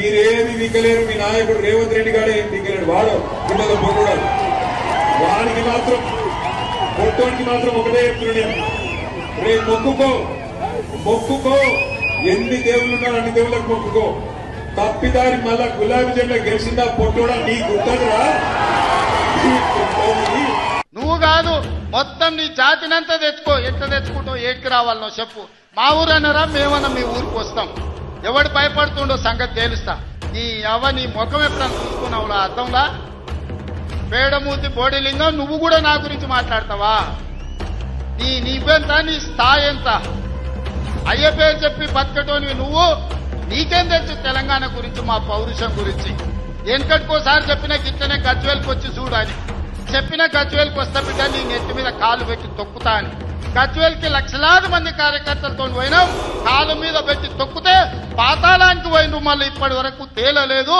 మీరేమి దిగలేరు మీ నాయకుడు రేవంత్ రెడ్డి గారే ఏం దిగలేడు వాడు పిల్లలు పొగడాలి వాడికి మాత్రం పొట్టోడికి మాత్రం ఒకటే చెప్తున్నాడు రేపు మొక్కుకో. మొక్కుకో. ఎన్ని దేవుళ్ళు ఉన్నారు అన్ని దేవుళ్ళకి మొక్కుకో. తప్పిదారి మళ్ళా గులాబీ జెండా గెలిచిందా పొట్టోడా నీ గుర్తరా నువ్వు కాదు మొత్తం నీ జాతినంతా తెచ్చుకో. ఎంత తెచ్చుకుంటావు ఏటికి రావాలనో చెప్పు. మా ఊరన్నారా మేమన్నా మీ ఊరికి వస్తాం. ఎవడు భయపడుతుండో సంగతి తేలుస్తా. నీ అవ నీ ముఖం ఎప్పుడన్నా చూసుకున్నావులా అర్థంలా? పేడమూతి బోడిలింగం నువ్వు కూడా నా గురించి మాట్లాడతావా? నీ నీవెంత నీ స్థాయి ఎంత? అయ్య పేరు చెప్పి బతకటోనివి నువ్వు? నీకేం తెలుసు తెలంగాణ గురించి మా పౌరుషం గురించి? వెనకటికోసారి చెప్పిన గిట్లనే గజ్వేల్కి వచ్చి చూడని చెప్పిన గజ్వేల్కి వస్తా బిడ్డ నీ నెత్తి మీద కాలు పెట్టి తొక్కుతా అని. గజ్వేల్కి లక్షలాది మంది కార్యకర్తలతో పోయినాం కాలు మీద పెట్టి తొక్కితే పాతాళానికి పోయిన మళ్ళీ ఇప్పటి వరకు తేలలేదు.